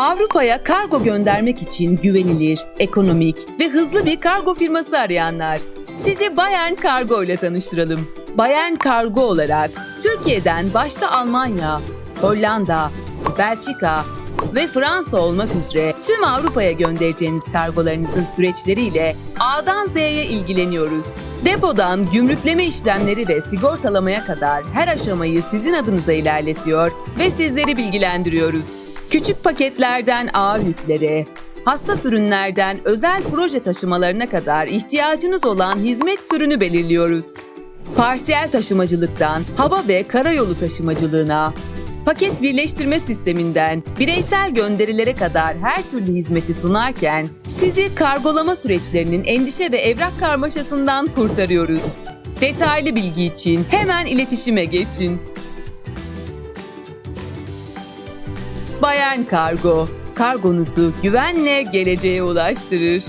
Avrupa'ya kargo göndermek için güvenilir, ekonomik ve hızlı bir kargo firması arayanlar. Sizi Bayern Kargo ile tanıştıralım. Bayern Kargo olarak Türkiye'den başta Almanya, Hollanda, Belçika ve Fransa olmak üzere tüm Avrupa'ya göndereceğiniz kargolarınızın süreçleriyle A'dan Z'ye ilgileniyoruz. Depodan gümrükleme işlemleri ve sigortalamaya kadar her aşamayı sizin adınıza ilerletiyor ve sizleri bilgilendiriyoruz. Küçük paketlerden ağır yüklere, hassas ürünlerden özel proje taşımalarına kadar ihtiyacınız olan hizmet türünü belirliyoruz. Parsiyel taşımacılıktan hava ve karayolu taşımacılığına, paket birleştirme sisteminden bireysel gönderilere kadar her türlü hizmeti sunarken sizi kargolama süreçlerinin endişe ve evrak karmaşasından kurtarıyoruz. Detaylı bilgi için hemen iletişime geçin. Bayern Kargo, kargonuzu güvenle geleceğe ulaştırır.